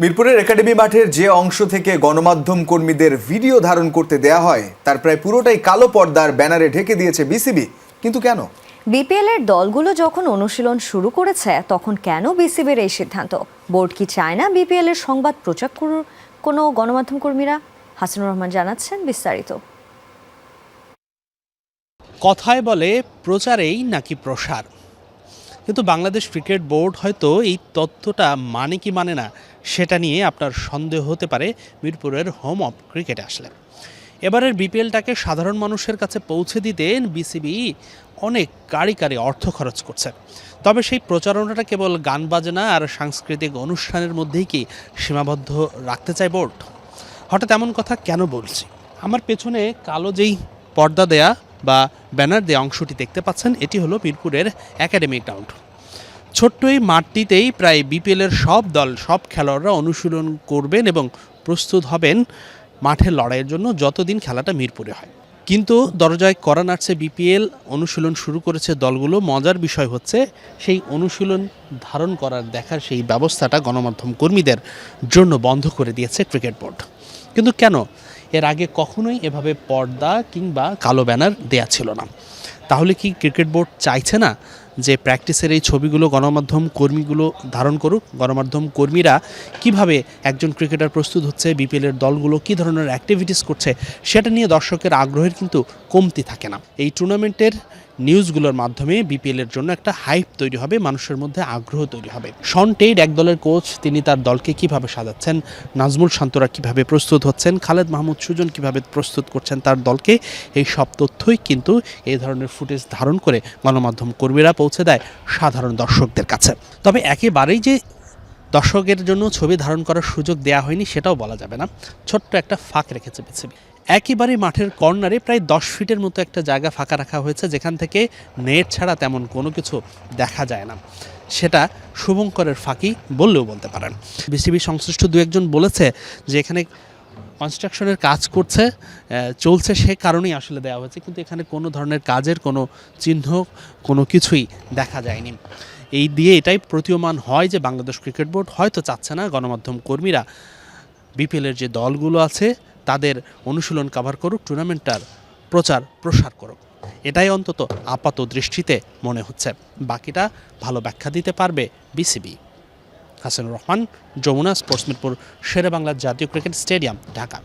মিরপুরের একাডেমি মাঠের যে অংশ থেকে গণমাধ্যম কর্মীদের ভিডিও ধারণ করতে দেয়া হয় তার প্রায় পুরোটাই কালো পর্দার ব্যানারে ঢেকে দিয়েছে বিসিবি। কিন্তু কেন? বিপিএল এর দলগুলো যখন অনুশীলন শুরু করেছে তখন কেন বিসিবির এই সিদ্ধান্ত? বোর্ড কি চায় না বিপিএল এর সংবাদ প্রচার করুক কোনো গণমাধ্যম কর্মীরা? হাসানুর রহমান জানাচ্ছেন বিস্তারিত। কথায় বলে প্রচারেই নাকি প্রসার? কিন্তু বাংলাদেশ ক্রিকেট বোর্ড হয়তো এই তথ্যটা মানে কি মানে না, সেটা নিয়ে আপনার সন্দেহ হতে পারে মিরপুরের হোম অফ ক্রিকেটে আসলে। এবারের বিপিএলটাকে সাধারণ মানুষের কাছে পৌঁছে দিতে বিসিবি অনেক কারি কারি অর্থ খরচ করছে। তবে সেই প্রচারণাটা কেবল গান বাজনা আর সাংস্কৃতিক অনুষ্ঠানের মধ্যেই কি সীমাবদ্ধ রাখতে চায় বোর্ড? হঠাৎ এমন কথা কেন বলছি? আমার পেছনে কালো যেই পর্দা দেয়া বা ব্যানার দেয়া অংশটি দেখতে পাচ্ছেন, এটি হলো মিরপুরের একাডেমি গ্রাউন্ড। ছোট্ট এই মাঠটিতেই প্রায় বিপিএলের সব দল, সব খেলোয়াড়রা অনুশীলন করবেন এবং প্রস্তুত হবেন মাঠের লড়াইয়ের জন্য যতদিন খেলাটা মিরপুরে হয়। কিন্তু দরজায় করা নাড়ছে বিপিএল, অনুশীলন শুরু করেছে দলগুলো। মজার বিষয় হচ্ছে, সেই অনুশীলন ধারণ করার দেখার সেই ব্যবস্থাটা গণমাধ্যম কর্মীদের জন্য বন্ধ করে দিয়েছে ক্রিকেট বোর্ড। কিন্তু কেন? এর আগে কখনোই এভাবে পর্দা কিংবা কালো ব্যানার দেয়া ছিল না। তাহলে কি ক্রিকেট বোর্ড চাইছে না যে প্র্যাকটিসের এই ছবিগুলো, গণমাধ্যম কর্মীগুলো ধারণ করুক, গণমাধ্যম কর্মীরা কীভাবে একজন ক্রিকেটার প্রস্তুত হচ্ছে বিপিএলের দলগুলো কী ধরনের অ্যাক্টিভিটিস করছে, সেটা নিয়ে দর্শকের আগ্রহের কিন্তু কমতি থাকে না। এই টুর্নামেন্টের নিউজগুলোর মাধ্যমে বিপিএলের জন্য একটা হাইপ তৈরি হবে, মানুষের মধ্যে আগ্রহ তৈরি হবে। শন টেইড এক দলের কোচ তিনি তার দলকে কীভাবে সাজাচ্ছেন, নাজমুল শান্তরা কীভাবে প্রস্তুত হচ্ছেন, খালেদ মাহমুদ সুজন কীভাবে প্রস্তুত করছেন তার দলকে, এই সব তথ্যই কিন্তু এই ধরনের ফুটেজ ধারণ করে গণমাধ্যম কর্মীরা পৌঁছে দেয় সাধারণ দর্শকদের কাছে। তবে একেবারেই যে দর্শকের জন্য ছবি ধারণ করার সুযোগ দেওয়া হয়নি সেটাও বলা যাবে না। ছোট্ট একটা ফাঁক রেখেছে বিসিবি। একেবারে মাঠের কর্নারে প্রায় দশ ফিটের মতো একটা জায়গা ফাঁকা রাখা হয়েছে, যেখান থেকে নেট ছাড়া তেমন কোনো কিছু দেখা যায় না। সেটা শুভঙ্করের ফাঁকি বললেও বলতে পারেন। বিসিবি সংশ্লিষ্ট দু একজন বলেছে যে এখানে কনস্ট্রাকশনের কাজ করছে চলছে সে কারণেই আসলে দেওয়া হয়েছে, কিন্তু এখানে কোনো ধরনের কাজের কোনো চিহ্ন কোনো কিছুই দেখা যায়নি। এই দিয়ে এটাই প্রতীয়মান হয় যে বাংলাদেশ ক্রিকেট বোর্ড হয়তো চাচ্ছে না গণমাধ্যম কর্মীরা বিপিএলের যে দলগুলো আছে, তাদের অনুশীলন কাভার করুক টুর্নামেন্টটার প্রচার প্রসার করুক। এটাই অন্তত আপাত দৃষ্টিতে মনে হচ্ছে। বাকিটা ভালো ব্যাখ্যা দিতে পারবে বিসিবি। হাসানুর রহমান যমুনা স্পোর্টস মিরপুর শেরে বাংলা জাতীয় ক্রিকেট স্টেডিয়াম ঢাকা।